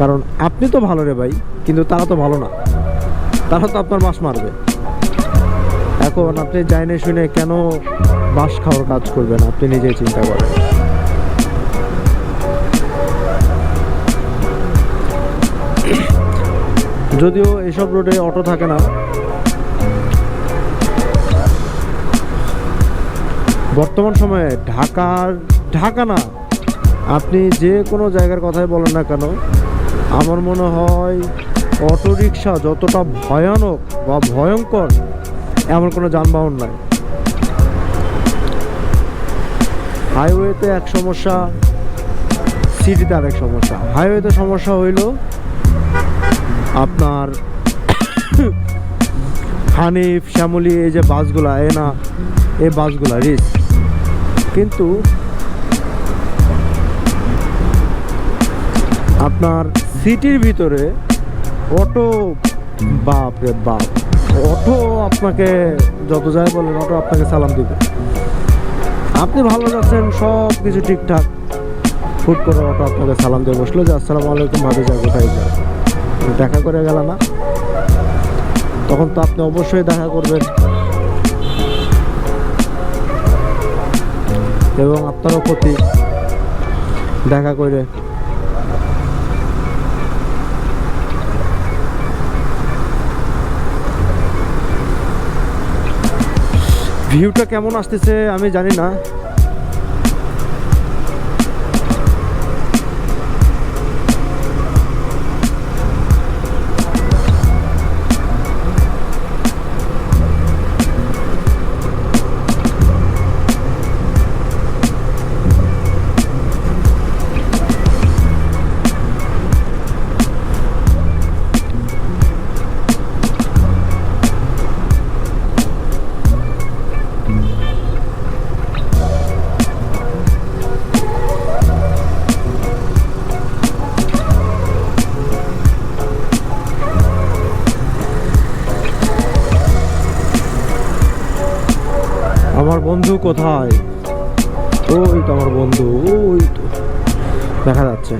কারণ আপনি তো ভালো রে ভাই, কিন্তু তারা তো ভালো না। তারা তো আপনার বাস মারবে। এখন আপনি জাইনে শুনে কেন বাস খাওয়ার কাজ করবেন, আপনি নিজেই চিন্তা করেন। যদিও এসব রোডে অটো থাকে না, বর্তমান সময়ে ঢাকার ঢাকা না, আপনি যে কোনো জায়গার কথাই বলেন না কেন আমার মনে হয় অটো রিক্সা যতটা ভয়ানক বা ভয়ঙ্কর, এমন কোনো যানবাহন নাই। হাইওয়েতে এক সমস্যা সিটিতে আরেক সমস্যা। হাইওয়েতে সমস্যা হইল আপনার হানিফ, শ্যামলি, এই যে বাসগুলা এ না, এই বাসগুলা রিস্ক কিন্তু আপনার সিটির ভিতরে অটো, বাপ রে বাপ। অটো আপনাকে যত যাই বলেন, অটো আপনাকে সালাম দিবে। আপনি ভালো যাচ্ছেন, সব কিছু ঠিকঠাক। ফুট করে অটো আপনাকে সালাম দিয়ে বসল যে, আসসালামু আলাইকুম ভাবি, যা, কোথায় যা? দেখা করে গেল না। তখন তো আপনি অবশ্যই দেখা করবেন। এবং আপনারও ক্ষতি দেখা করে ভিউটা কেমন আসতেছে আমি জানি না। আমার বন্ধু কোথায়? ওই তো আমার বন্ধু ওই তো। দেখা যাচ্ছে।